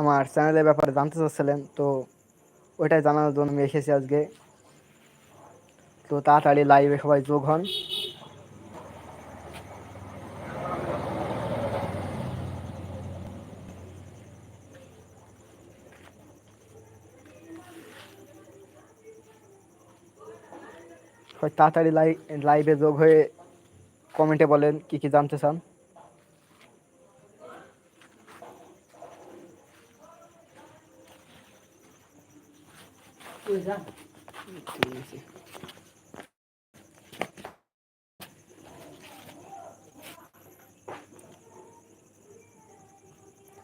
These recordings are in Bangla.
আমার চ্যানেলের ব্যাপারে জানতে চাচ্ছিলেন, তো ওইটাই জানানোর জন্য আমি এসেছি আজকে। তো তাড়াতাড়ি লাইভে সবাই যোগ হন। তাড়াতাড়ি লাইভে যোগ হয়ে কমেন্টে বলেন কি কি জানতে চান।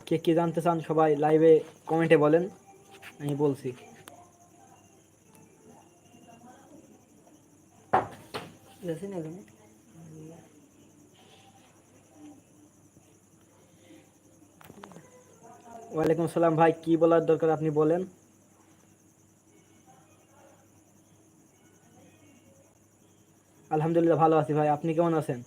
কে কি জানতে চান সবাই লাইভে কমেন্টে বলেন আমি বলছি। ওয়ালাইকুম আসসালাম ভাই কি বলার দরকার আপনি বলেন? আলহামদুলিল্লাহ ভালো আছি ভাই। আপনি কেমন আছেন?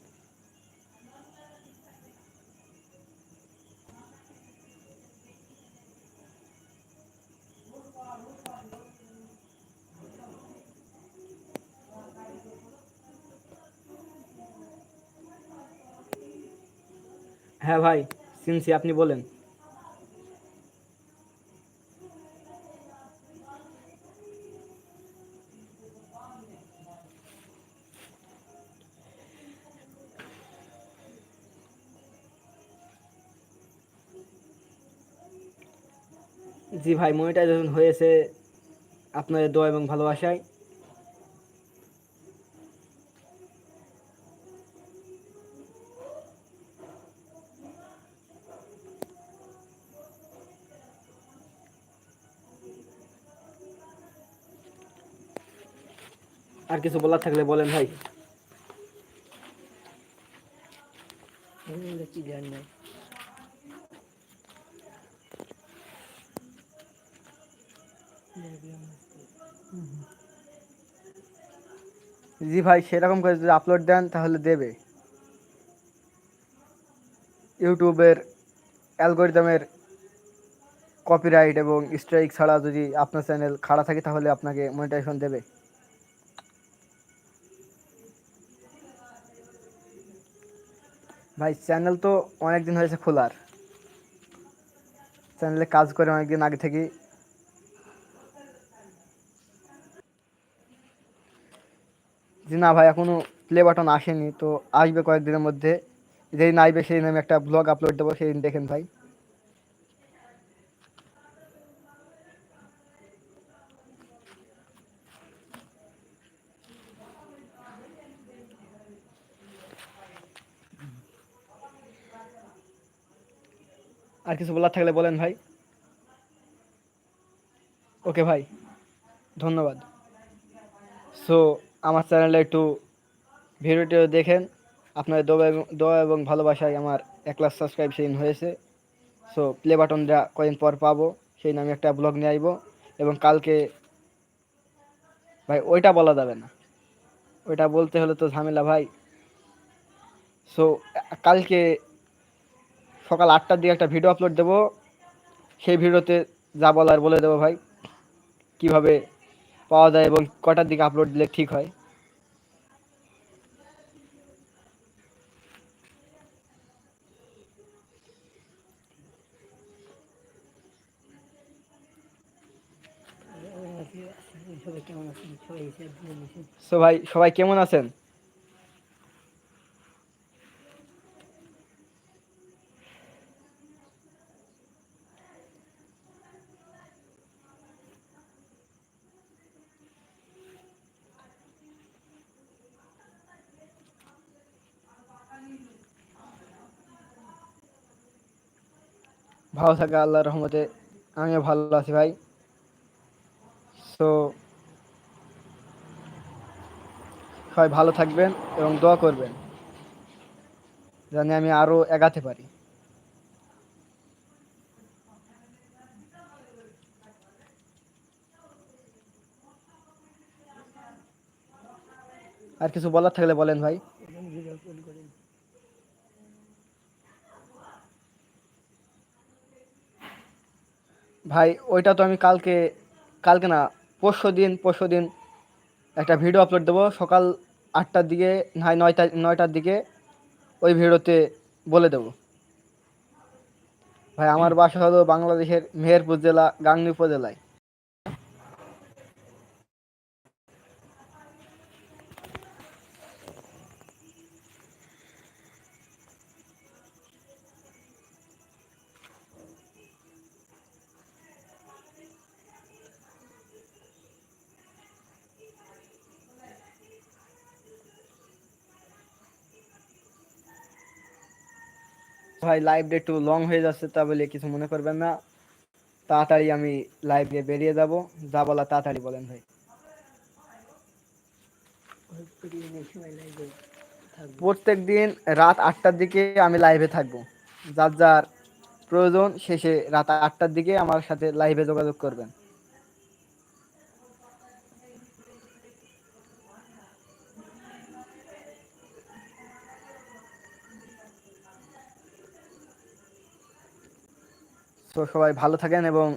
হ্যাঁ ভাই চিনছি আপনি বলেন। জি ভাই মনিটাইজেশন হয়েছে আপনাদের দোয়া এবং ভালোবাসায়। আর কিছু বলার থাকলে বলেন ভাই। জি ভাই, সেরকম করে যদি আপলোড দেন, তাহলে দেবে। ইউটিউবের অ্যালগোরিদমের কপিরাইট এবং স্ট্রাইক ছাড়া যদি আপনার চ্যানেল খাড়া থাকে, তাহলে আপনাকে মনিটাইজেশন দেবে। ভাই চ্যানেল তো অনেক দিন হয়েছে খোলার। চ্যানেলে কাজ করে অনেক দিন আগে থেকেই জি না ভাই, এখনও প্লে বাটন আসেনি, তো আসবে কয়েকদিনের মধ্যে। যেদিন আসবে সেদিন আমি একটা ব্লগ আপলোড দেবো, সেদিন দেখেন ভাই। আর কিছু বলার থাকলে বলেন ভাই। ওকে ভাই, ধন্যবাদ। সো আমার চ্যানেলে একটু ভিডিওটিও দেখেন। আপনার দোয়া এবং দোয়া এবং ভালোবাসায় আমার এক লাখ সাবস্ক্রাইব সেদিন হয়েছে। সো প্লে বাটনটা কদিন পর পাবো, সেই আমি একটা ব্লগ নিয়ে আসব এবং কালকে ভাই, ওইটা বলা যাবে না। ওইটা বলতে হলে তো ঝামেলা ভাই। সো কালকে সকাল আটটার দিকে একটা ভিডিও আপলোড দেবো। সেই ভিডিওতে যা বলার বলে দেবো ভাই। কীভাবে পাওয়া যায় এবং কটার দিকে আপলোড দিলে ঠিক হয়। সো ভাই সবাই কেমন আছেন? ভালো থাকা আল্লাহর রহমতে আমিও ভালো আছি ভাই। সো সবাই ভালো থাকবেন এবং দোয়া করবেন, জানি আমি আরও এগাতে পারি। আর কিছু বলার থাকলে বলেন ভাই। ভাই, ওইটা তো আমি কালকে কালকে না পরশু দিন পরশু দিন একটা ভিডিও আপলোড দেবো। সকাল আটটার দিকে, নয়, নয়টা, নয়টার দিকে ওই ভিডিওতে বলে দেবো। ভাই, আমার বাসা হলো বাংলাদেশের মেহেরপুর জেলা, গাংনী উপজেলায়। ভাই লাইভটা একটু লং হয়ে যাচ্ছে তা বলে কিছু মনে করবেন না। তাড়াতাড়ি আমি লাইভ লাইভে বেরিয়ে যাব। যা বলা তাড়াতাড়ি বলেন ভাই। প্রত্যেক দিন রাত আটটার দিকে আমি লাইভে থাকব। যার যার প্রয়োজন, শেষে রাত আটটার দিকে আমার সাথে লাইভে যোগাযোগ করবেন। তো সবাই ভালো থাকেন এবং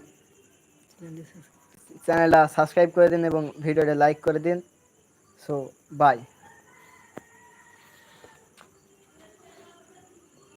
চ্যানেলটা সাবস্ক্রাইব করে দিন এবং ভিডিওটা লাইক করে দিন। So by